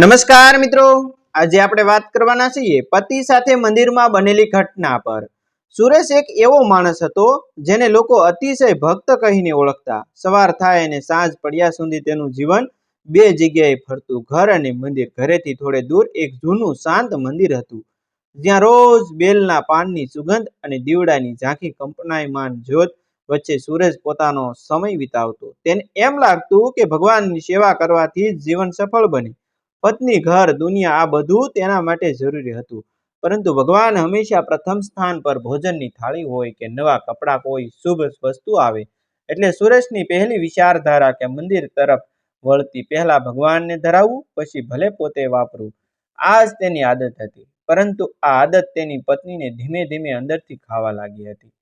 નમસ્કાર મિત્રો. આજે આપણે વાત કરવાના છીએ પતિ સાથે મંદિરમાં બનેલી ઘટના પર. સુરેશ એક એવો માણસ હતો જેને લોકો અતિશય ભક્ત કહીને ઓળખતા. સવાર થાય અને સાંજ પડ્યા સુધી તેનું જીવન બે જગ્યાએ ફરતું. ઘર અને મંદિર ઘરેથી થોડે દૂર એક જૂનું શાંત મંદિર હતું. જ્યાં રોજ બેલના પાનની સુગંધ અને દીવડાની ઝાંખી કંપનાયમાન જ્યોત વચ્ચે સુરેશ પોતાનો સમય વિતાવતો. તેને એમ લાગતું કે ભગવાનની સેવા કરવાથી જ જીવન સફળ બને. પત્ની, ઘર, દુનિયા આ બધું તેના માટે જરૂરી હતું. પરંતુ ભગવાન હંમેશા પ્રથમ સ્થાન પર ભોજનની થાળી હોય કે નવા કપડાં કોઈ શુભ વસ્તુ આવે. એટલે સુરેશની પહેલી વિચારધારા કે મંદિર તરફ વળતી પહેલા ભગવાનને ધરાવવું, પછી ભલે પોતે વાપરવું. આ જ તેની આદત હતી. પરંતુ આ આદત તેની પત્નીને ધીમે ધીમે અંદરથી ખાવા લાગી હતી.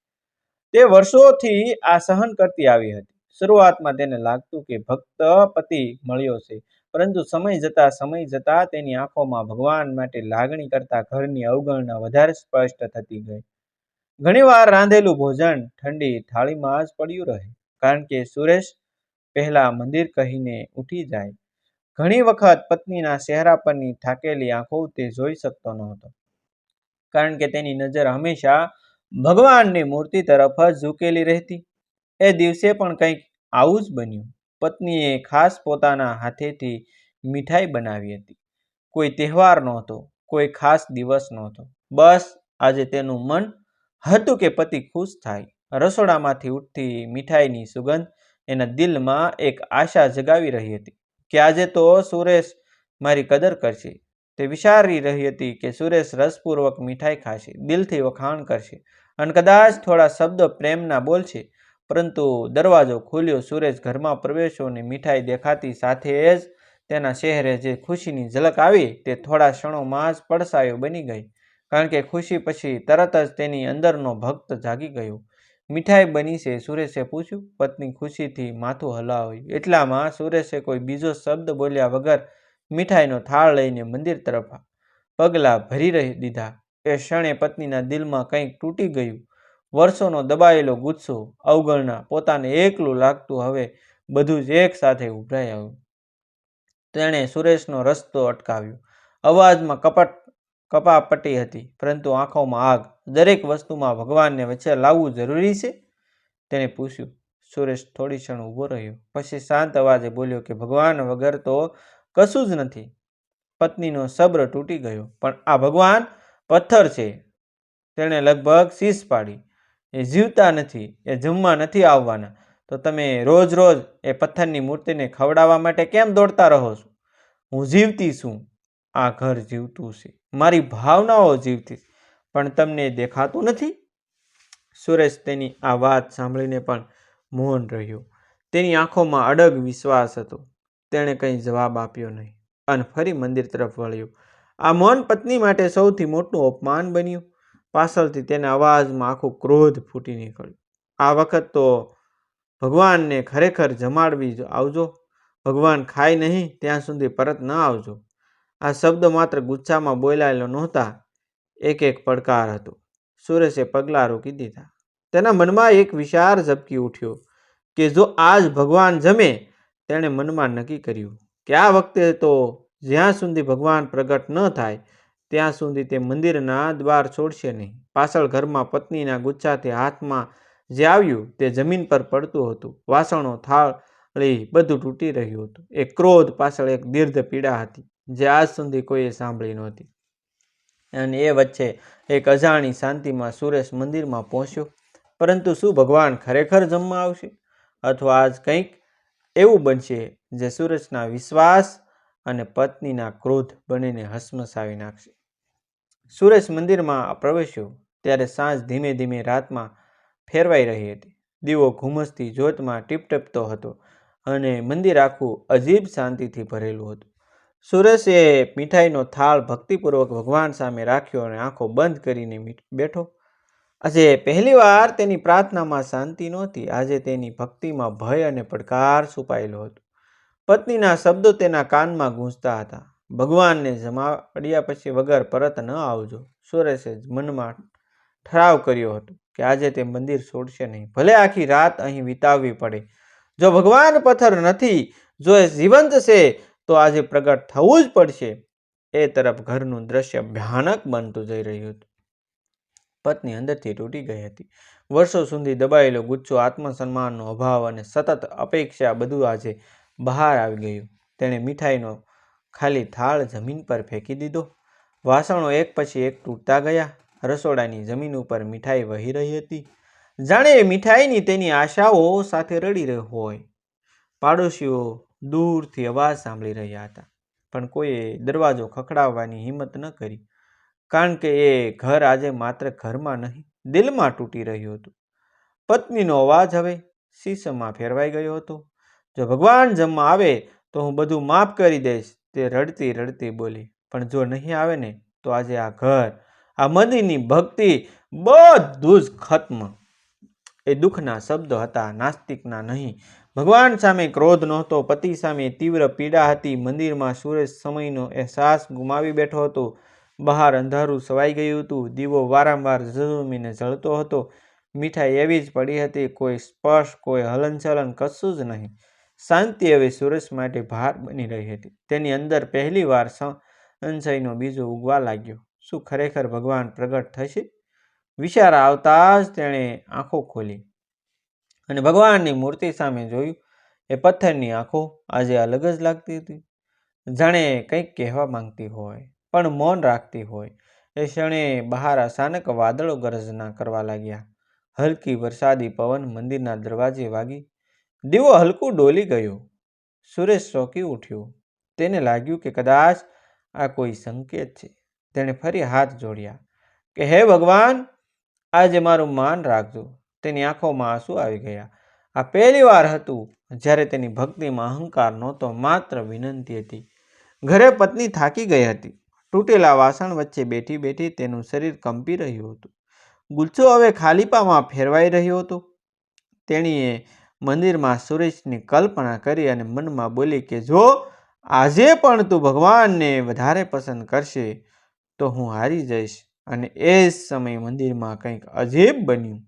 તે વર્ષોથી આ સહન કરતી આવી હતી. શરૂઆતમાં તેને લાગતું કે ભક્ત પતિ મળ્યો છે. પરંતુ સમય જતા સમય જતા તેની આંખોમાં ભગવાન માટે લાગણી કરતા ઘરની અવગણના વધારે સ્પષ્ટ થતી ગઈ. ઘણીવાર રાંધેલું ભોજન ઠંડી થાળીમાં જ પડ્યું રહે, કારણ કે સુરેશ પહેલા મંદિર કહીને ઉઠી જાય. ઘણી વખત પત્નીના ચહેરા પરની થાકેલી આંખો તે જોઈ શકતો નહોતો, કારણ કે તેની નજર હંમેશા ભગવાનની મૂર્તિ તરફ જ ઝૂકેલી રહેતી. એ દિવસે પણ કંઈક આવું જ બન્યું. પત્નીએ ખાસ પોતાના હાથેથી મીઠાઈ બનાવી હતી. કોઈ તહેવાર નહોતો, કોઈ ખાસ દિવસ નહોતો. બસ આજે તેનું મન હતું કે પતિ ખુશ થાય. રસોડામાંથી ઉઠતી મીઠાઈની સુગંધ એના દિલમાં એક આશા જગાવી રહી હતી કે આજે તો સુરેશ મારી કદર કરશે. તે વિચારી રહી હતી કે સુરેશ રસપૂર્વક મીઠાઈ ખાશે, દિલથી વખાણ કરશે અને કદાચ થોડા શબ્દો પ્રેમના બોલશે. પરંતુ દરવાજો ખુલ્યો સુરેશ ઘરમાં પ્રવેશ્યો અને મીઠાઈ દેખાતી સાથે જ તેના શહેરે જે ખુશીની ઝલક આવી તે થોડા ક્ષણોમાં જ પડસાયો બની ગઈ, કારણ કે ખુશી પછી તરત જ તેની અંદરનો ભક્ત જાગી ગયો. મીઠાઈ બની છે? સુરેશે પૂછ્યું. પત્ની ખુશીથી માથું હલાવ્યું. એટલામાં સુરેશે કોઈ બીજો શબ્દ બોલ્યા વગર મીઠાઈનો થાળ લઈને મંદિર તરફ પગલાં ભરી રહી દીધા. એ ક્ષણે પત્નીના દિલમાં કંઈક તૂટી ગયું. વર્ષોનો દબાયેલો ગુસ્સો અવગણના પોતાને એકલું લાગતું હવે બધું જ એક સાથે ઉભરાઈ આવ્યું. તેણે સુરેશનો રસ્તો અટકાવ્યો. અવાજમાં કપટ, કપાપટી હતી, પરંતુ આંખોમાં આગ. દરેક વસ્તુમાં ભગવાનને વચ્ચે લાવવું જરૂરી છે? તેણે પૂછ્યું. સુરેશ થોડી ક્ષણ ઊભો રહ્યો. પછી શાંત અવાજે બોલ્યો કે, ભગવાન વગર તો કશું જ નથી. પત્નીનો સબ્ર તૂટી ગયો. પણ આ ભગવાન પથ્થર છે. તેણે લગભગ શીશ પાડી. એ જીવતા નથી, એ જમવા નથી આવવાના. તો તમે રોજ રોજ એ પથ્થરની મૂર્તિને ખવડાવવા માટે કેમ દોડતા રહો છો? હું જીવતી છું, આ ઘર જીવતું છે, મારી ભાવનાઓ જીવતી પણ તમને દેખાતું નથી? સુરેશ તેની આ વાત સાંભળીને પણ મૌન રહ્યો. તેની આંખોમાં અડગ વિશ્વાસ હતો. તેણે કંઈ જવાબ આપ્યો નહીં. અને ફરી મંદિર તરફ વળ્યો. આ મૌન પત્ની માટે સૌથી મોટું અપમાન બન્યું. પાછળથી તેના અવાજમાં આખું ક્રોધ ફૂટી નીકળ્યું. આ વખત તો ભગવાનને ખરેખર જમાડવી આવજો. ભગવાન ખાય નહીં, ત્યાં સુધી પરત ન આવજો. આ શબ્દ માત્ર ગુસ્સામાં બોલાયેલો નહોતા એક એક પડકાર હતો. સુરેશે પગલાં રોકી દીધા. તેના મનમાં એક વિચાર ઝબકી ઉઠ્યો કે જો આજ ભગવાન જમે, તેણે મનમાં નક્કી કર્યું કે આ વખતે તો જ્યાં સુધી ભગવાન પ્રગટ ન થાય ત્યાં સુધી તે મંદિરના દ્વાર છોડશે નહીં. પાછળ ઘરમાં પત્નીના ગુચ્છાથી હાથમાં જે આવ્યું તે જમીન પર પડતું હતું. વાસણો, થાળી બધું તૂટી રહ્યું હતું. એ ક્રોધ પાછળ એક દીર્ઘ પીડા હતી, જે આજ સુધી કોઈએ સાંભળી નહોતી. અને એ વચ્ચે એક અજાણી શાંતિમાં સુરેશ મંદિરમાં પહોંચ્યો. પરંતુ શું ભગવાન ખરેખર જમવા આવશે? અથવા આજ કંઈક એવું બનશે જે સુરેશના વિશ્વાસ અને પત્નીના ક્રોધ બંનેને હસમસાવી નાખશે. સુરેશ મંદિરમાં પ્રવેશ્યો ત્યારે સાંજ ધીમે ધીમે રાતમાં ફેરવાઈ રહી હતી. દીવો ઘુમસથી જ્યોતમાં ટીપટપતો હતો અને મંદિર આખું અજીબ શાંતિથી ભરેલું હતું. સુરેશે મીઠાઈનો થાળ ભક્તિપૂર્વક ભગવાન સામે રાખ્યો અને આંખો બંધ કરીને બેઠો. આજે પહેલીવાર તેની પ્રાર્થનામાં શાંતિ નહોતી. આજે તેની ભક્તિમાં ભય અને પડકાર છુપાયેલો હતો. પત્નીના શબ્દો તેના કાનમાં ગૂંજતા હતા. ભગવાનને જમાડ્યા પછી વગર પરત ન આવજો, સુરેશે મનમાં ઠરાવ કર્યો હતો કે આજે તે મંદિર છોડશે નહીં. ભલે આખી રાત અહીં વિતાવવી પડે. જો ભગવાન પથ્થર નથી, જો એ જીવંત છે, તો આજે પ્રગટ થવું જ પડશે. એ તરફ ઘરનું દ્રશ્ય ભયાનક બનતું જઈ રહ્યું હતું. પત્ની અંદરથી તૂટી ગઈ હતી. વર્ષો સુધી દબાયેલો ગુચ્છો, આત્મસન્માનનો અભાવ અને સતત અપેક્ષા બધું આજે બહાર આવી ગયું. તેણે મીઠાઈનો ખાલી થાળ જમીન પર ફેંકી દીધો. વાસણો એક પછી એક તૂટતા ગયા. રસોડાની જમીન ઉપર મીઠાઈ વહી રહી હતી. જાણે મીઠાઈની તેની આશાઓ સાથે રડી રહ્યો હોય. પાડોશીઓ દૂરથી અવાજ સાંભળી રહ્યા હતા. પણ કોઈએ દરવાજો ખખડાવવાની હિંમત ન કરી. કારણ કે એ ઘર આજે માત્ર ઘરમાં નહીં, દિલમાં તૂટી રહ્યું હતું. પત્નીનો અવાજ હવે શીશમાં ફેરવાઈ ગયો હતો. જો ભગવાન જમવા આવે, તો હું બધું માફ કરી દઈશ. તે રડતી રડતી બોલી, પણ જો નહીં આવે ને, તો આજે આ ઘર, આ મંદિરની ભક્તિ બધું જ ખત્મ. એ દુઃખના શબ્દો હતા, નાસ્તિકના નહીં. ભગવાન સામે ક્રોધ નહોતો, પતિ સામે તીવ્ર પીડા હતી. મંદિરમાં સૂરજ સમયનો અહેસાસ ગુમાવી બેઠો હતો. બહાર અંધારું સવાઈ ગયું હતું. દીવો વારંવાર ઝઝુમીને જળતો હતો. મીઠાઈ એવી જ પડી હતી, કોઈ સ્પર્શ, કોઈ હલનચલન, કશું જ નહીં. શાંતિ હવે સુરેશ માટે ભાર બની રહી હતી. તેની અંદર પહેલીવાર સંશયનો બીજો ઉગવા લાગ્યો. શું ખરેખર ભગવાન પ્રગટ થશે? વિચાર આવતા જ તેણે આંખો ખોલી અને ભગવાનની મૂર્તિ સામે જોયું. એ પથ્થરની આંખો આજે અલગ જ લાગતી હતી. જાણે કંઈક કહેવા માંગતી હોય, પણ મૌન રાખતી હોય. એ ક્ષણે બહાર અચાનક વાદળો ગરજના કરવા લાગ્યા. હલકી વરસાદી પવન મંદિરના દરવાજે વાગી. દીવો હલકું ડોલી ગયો. સુરેશ ચોંકી ઉઠ્યો. તેને લાગ્યું કે કદાચ આ કોઈ સંકેત છે. તેણે ફરી હાથ જોડ્યા. કે હે ભગવાન, આજે મારું માન રાખજો. તેની આંખોમાં આંસુ આવી ગયા. આ પહેલી વાર હતું જ્યારે તેની ભક્તિમાં અહંકાર નહોતો માત્ર વિનંતી હતી. ઘરે પત્ની થાકી ગઈ હતી. તૂટેલા વાસણ વચ્ચે બેઠી બેઠી તેનું શરીર કંપી રહ્યું હતું. ગુસ્સો હવે ખાલીપામાં ફેરવાઈ રહ્યો હતો. તેણીએ મંદિરમાં સુરેશની કલ્પના કરી અને મનમાં બોલી કે, જો આજે પણ તું ભગવાનને વધારે પસંદ કરશે, તો હું હારી જઈશ અને એ જ સમયે મંદિરમાં કંઈક અજીબ બન્યું.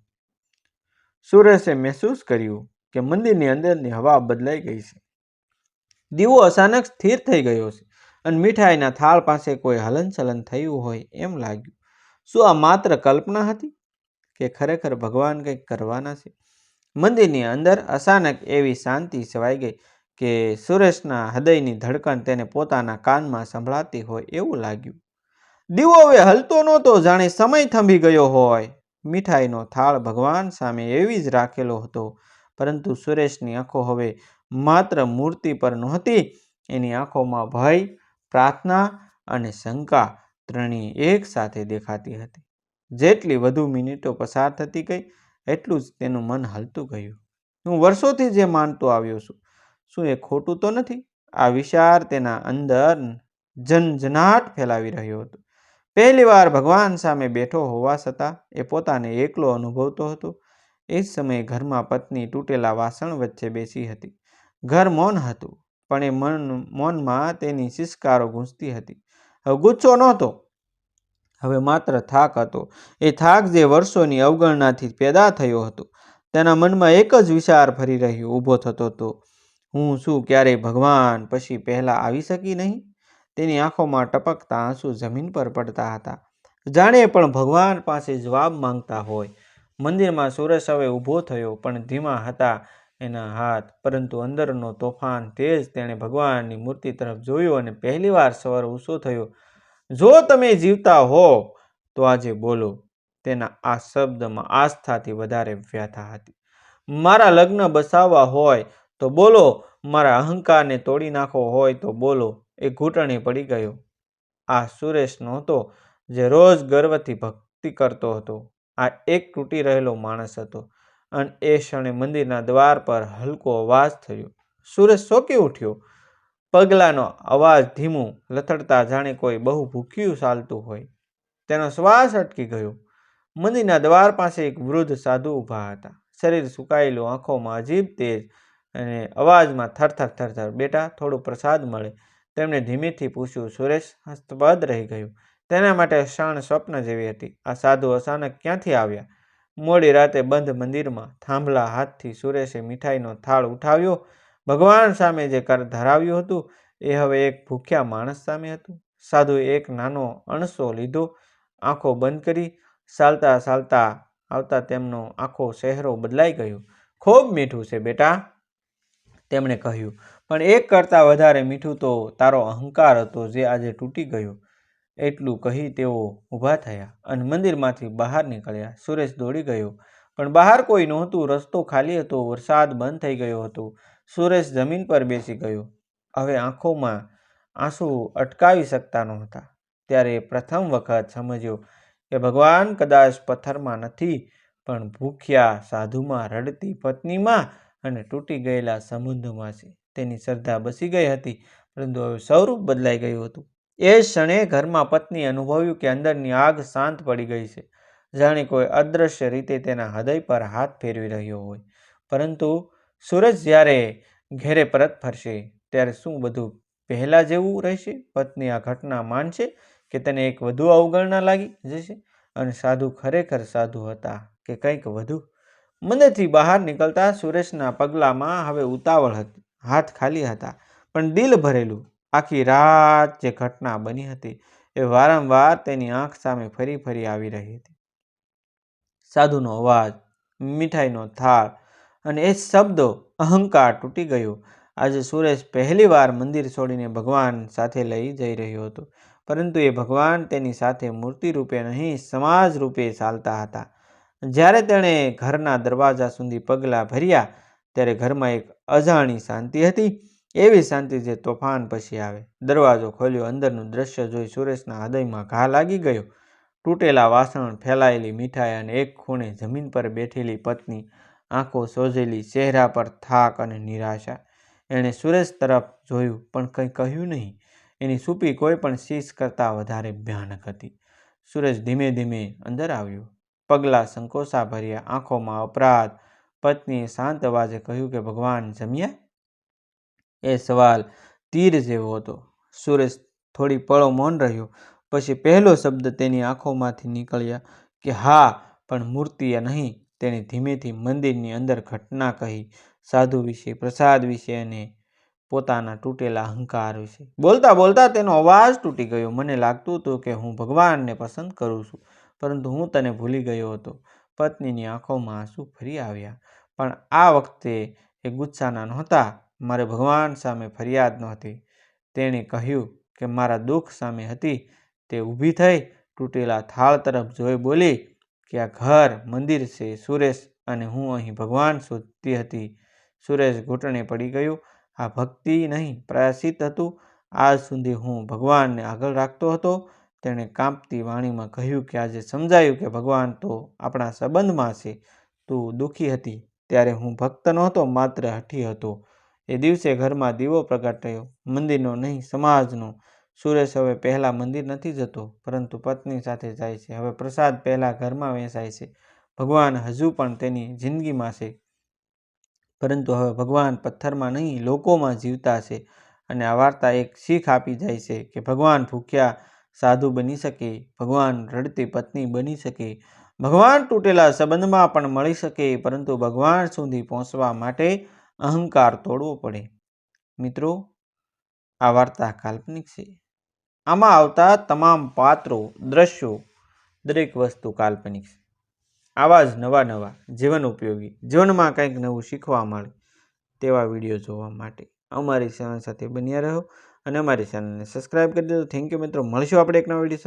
સુરેશે મહેસૂસ કર્યું કે મંદિરની અંદરની હવા બદલાઈ ગઈ છે. દીવો અચાનક સ્થિર થઈ ગયો છે અને મીઠાઈના થાળ પાસે કોઈ હલનચલન થયું હોય એમ લાગ્યું. શું આ માત્ર કલ્પના હતી કે ખરેખર ભગવાન કંઈક કરવાના છે? મંદિરની અંદર અચાનક એવી શાંતિ છવાઈ ગઈ કે સુરેશના હૃદયની ધડકન તેને પોતાના કાનમાં સંભળાતી હોય એવું લાગ્યું. દીવો હવે હલતો નહોતો જાણે સમય થંભી ગયો હોય. મીઠાઈનો થાળ ભગવાન સામે એવી જ રાખેલો હતો. પરંતુ સુરેશની આંખો હવે માત્ર મૂર્તિ પર નહોતી, એની આંખોમાં ભય, પ્રાર્થના અને શંકા ત્રણેય એક સાથે દેખાતી હતી. જેટલી વધુ મિનિટો પસાર થતી ગઈ એટલું જ તેનું મન હલતું ગયું. હું વર્ષોથી જે માનતો આવ્યો છું, શું એ ખોટું તો નથી? આ વિચાર તેના અંદર જનજનાટ ફેલાવી રહ્યો હતો. પહેલીવાર ભગવાન સામે બેઠો હોવા છતાં એ પોતાને એકલો અનુભવતો હતો. એ જ સમયે ઘરમાં પત્ની તૂટેલા વાસણ વચ્ચે બેસી હતી. ઘર મૌન હતું, પણ એ મન, મૌનમાં તેની સિસકારો ગૂંજતી હતી. ગુસ્સો નહોતો. હવે માત્ર થાક હતો. એ થાક જે વર્ષોની અવગણનાથી પેદા થયો હતો. તેના મનમાં એક જ વિચાર ફરી રહ્યો, ઊભો થતો હતો. હું શું ક્યારેય ભગવાન પછી પહેલાં આવી શકી નહીં? તેની આંખોમાં ટપકતા આંસુ જમીન પર પડતા હતા. જાણે પણ ભગવાન પાસે જવાબ માંગતા હોય. મંદિરમાં સુરેશ હવે ઊભો થયો, પણ ધીમા હતા એના હાથ, પરંતુ અંદરનો તોફાન તેજ તેણે ભગવાનની મૂર્તિ તરફ જોયું અને પહેલીવાર સવાર ઊંચો થયો જો તમે જીવતા હો, તો આજે બોલો, તેના આ શબ્દમાં આસ્થાથી વધારે વ્યથા હતી. મારા લગ્ન બસાવવા હોય, તો બોલો, મારા અહંકારને તોડી નાખો હોય, તો બોલો, એ ઘૂંટણે પડી ગયો. આ સુરેશ નહોતો જે રોજ ગર્વથી ભક્તિ કરતો હતો. આ એક તૂટી રહેલો માણસ હતો અને એ ક્ષણે મંદિરના દ્વાર પર હલકો અવાજ થયો. સુરેશ ચોંકી ઉઠ્યો. પગલાંનો અવાજ ધીમું લથડતા જાણે કોઈ બહુ ભૂખ્યું ચાલતું હોય. તેનો શ્વાસ અટકી ગયો. મંદિરના દ્વાર પાસે એક વૃદ્ધ સાધુ ઊભા હતા. શરીર સુકાયેલું, આંખોમાં અજીબ તેજ અને અવાજમાં થરથર થરથર. બેટા, થોડું પ્રસાદ મળે. તેમણે ધીમેથી પૂછ્યું, સુરેશ, હસ્તપદ રહી ગયું. તેના માટે ક્ષણ સ્વપ્ન જેવી હતી. આ સાધુ અચાનક ક્યાંથી આવ્યા? મોડી રાતે બંધ મંદિરમાં થાંભલા હાથથી સુરેશે મીઠાઈનો થાળ ઉઠાવ્યો ભગવાન સામે જે કર ધરાવ્યું હતું, એ હવે એક ભૂખ્યા માણસ સામે હતું. સાધુએ એક નાનો અણસો લીધો, આંખો બંધ કરી, ચાલતા ચાલતા આવતા તેમનો આખો ચહેરો બદલાઈ ગયો. ખૂબ મીઠું છે બેટા, તેમણે કહ્યું. પણ એક કરતાં વધારે મીઠું તો તારો અહંકાર હતો જે આજે તૂટી ગયો. એટલું કહી તેઓ ઊભા થયા અને મંદિરમાંથી બહાર નીકળ્યા. સુરેશ દોડી ગયો. પણ બહાર કોઈ નહોતું, રસ્તો ખાલી હતો, વરસાદ બંધ થઈ ગયો હતો. સુરેશ જમીન પર બેસી ગયો. હવે આંખોમાં આંસુ અટકાવી શકતા નહોતા. ત્યારે પ્રથમ વખત સમજ્યો કે ભગવાન કદાચ પથ્થરમાં નથી, પણ ભૂખ્યા સાધુમાં રડતી પત્નીમાં અને તૂટી ગયેલા સંબંધોમાં છે. તેની શ્રદ્ધા બસી ગઈ હતી, પરંતુ હવે સ્વરૂપ બદલાઈ ગયું હતું. એ ક્ષણે ઘરમાં પત્ની અનુભવ્યું કે અંદરની આગ શાંત પડી ગઈ છે. જાણે કોઈ અદૃશ્ય રીતે તેના હૃદય પર હાથ ફેરવી રહ્યો હોય. પરંતુ સૂરજ જ્યારે ઘેરે પરત ફરશે, ત્યારે શું બધું પહેલાં જેવું રહેશે? પત્ની આ ઘટના માનશે કે તેને એક વધુ અવગણના લાગી જશે? અને સાધુ ખરેખર સાધુ હતા કે કંઈક વધુ? મંદિરથી બહાર નીકળતા સુરેશના પગલામાં હવે ઉતાવળ હતી, હાથ ખાલી હતા. પણ દિલ ભરેલું. આખી રાત જે ઘટના બની હતી એ વારંવાર તેની આંખ સામે ફરી ફરી આવી રહી હતી. સાધુનો અવાજ, મીઠાઈનો થાળ અને એ શબ્દો અહંકાર તૂટી ગયો. આજે સુરેશ પહેલીવાર મંદિર છોડીને ભગવાન સાથે લઈ જઈ રહ્યો હતો. પરંતુ એ ભગવાન તેની સાથે મૂર્તિ રૂપે નહીં, સમાજ રૂપે ચાલતા હતા. જ્યારે તેણે ઘરના દરવાજા સુધી પગલાં ભર્યા, ત્યારે ઘરમાં એક અજાણી શાંતિ હતી. એવી શાંતિ જે તોફાન પછી આવે. દરવાજો ખોલ્યો, અંદરનું દ્રશ્ય જોઈ સુરેશના હૃદયમાં ઘા લાગી ગયો. તૂટેલા વાસણ ફેલાયેલી મીઠાઈ અને એક ખૂણે જમીન પર બેઠેલી પત્ની આંખો સોજેલી, ચહેરા પર થાક અને નિરાશા. એણે સુરેશ તરફ જોયું, પણ કંઈ કહ્યું નહીં. એની સૂપી કોઈ પણ શીશ કરતાં વધારે ભયાનક હતી. સુરેશ ધીમે ધીમે અંદર આવ્યો. પગલાં સંકોચા ભર્યા આંખોમાં અપરાધ. પત્નીએ શાંત અવાજે કહ્યું કે, ભગવાન, જમ્યા? એ સવાલ તીર જેવો હતો. સુરેશ થોડી પળો મૌન રહ્યો. પછી પહેલો શબ્દ તેની આંખોમાંથી નીકળ્યા કે, હા, પણ મૂર્તિએ નહીં. તેણે ધીમેથી મંદિરની અંદર ઘટના કહી, સાધુ વિશે, પ્રસાદ વિશે અને પોતાના તૂટેલા અહંકાર વિશે. બોલતા બોલતા તેનો અવાજ તૂટી ગયો. મને લાગતું હતું કે હું ભગવાનને પસંદ કરું છું, પરંતુ હું તને ભૂલી ગયો હતો. પત્નીની આંખોમાં આંસુ ફરી આવ્યા. પણ આ વખતે એ ગુસ્સાના નહોતા. મારે ભગવાન સામે ફરિયાદ નહોતી. તેણે કહ્યું કે મારા દુઃખ સામે હતી. તે ઊભી થઈ, તૂટેલા થાળ તરફ જોઈ બોલી કે આ ઘર, મંદિર છે, સુરેશ અને હું અહીં ભગવાન શોધતી હતી. સુરેશ ઘૂંટણે પડી ગયું. આ ભક્તિ નહીં, પ્રયાસિત હતું. આજ સુધી હું ભગવાનને આગળ રાખતો હતો. તેણે કાંપતી વાણીમાં કહ્યું કે આજે સમજાયું કે ભગવાન તો આપણા સંબંધમાં છે. તું દુઃખી હતી. ત્યારે હું ભક્ત નહોતો, માત્ર હઠી હતો. એ દિવસે ઘરમાં દીવો પ્રગટાયો મંદિરનો નહીં, સમાજનો. સુરેશ હવે પહેલાં મંદિર નથી જતો, પરંતુ પત્ની સાથે જાય છે. હવે પ્રસાદ પહેલાં ઘરમાં વેચાય છે. ભગવાન હજુ પણ તેની જિંદગીમાં છે. પરંતુ હવે ભગવાન પથ્થરમાં નહીં, લોકોમાં જીવતા છે. અને આ વાર્તા એક શીખ આપી જાય છે કે ભગવાન ભૂખ્યા સાધુ બની શકે, ભગવાન રડતી પત્ની બની શકે. ભગવાન તૂટેલા સંબંધમાં પણ મળી શકે, પરંતુ ભગવાન સુધી પહોંચવા માટે અહંકાર તોડવો પડે. મિત્રો, આ વાર્તા કાલ્પનિક છે. આમાં આવતા તમામ પાત્રો, દ્રશ્યો, દરેક વસ્તુ કાલ્પનિક છે. આવા જ નવા નવા જીવન ઉપયોગી, જીવનમાં કંઈક નવું શીખવા મળે તેવા વીડિયો જોવા માટે અમારી ચેનલ સાથે બન્યા રહો અને અમારી ચેનલને સબસ્ક્રાઈબ કરી દો. થેન્ક યુ મિત્રો. મળશું આપણે એક નવા વીડિયો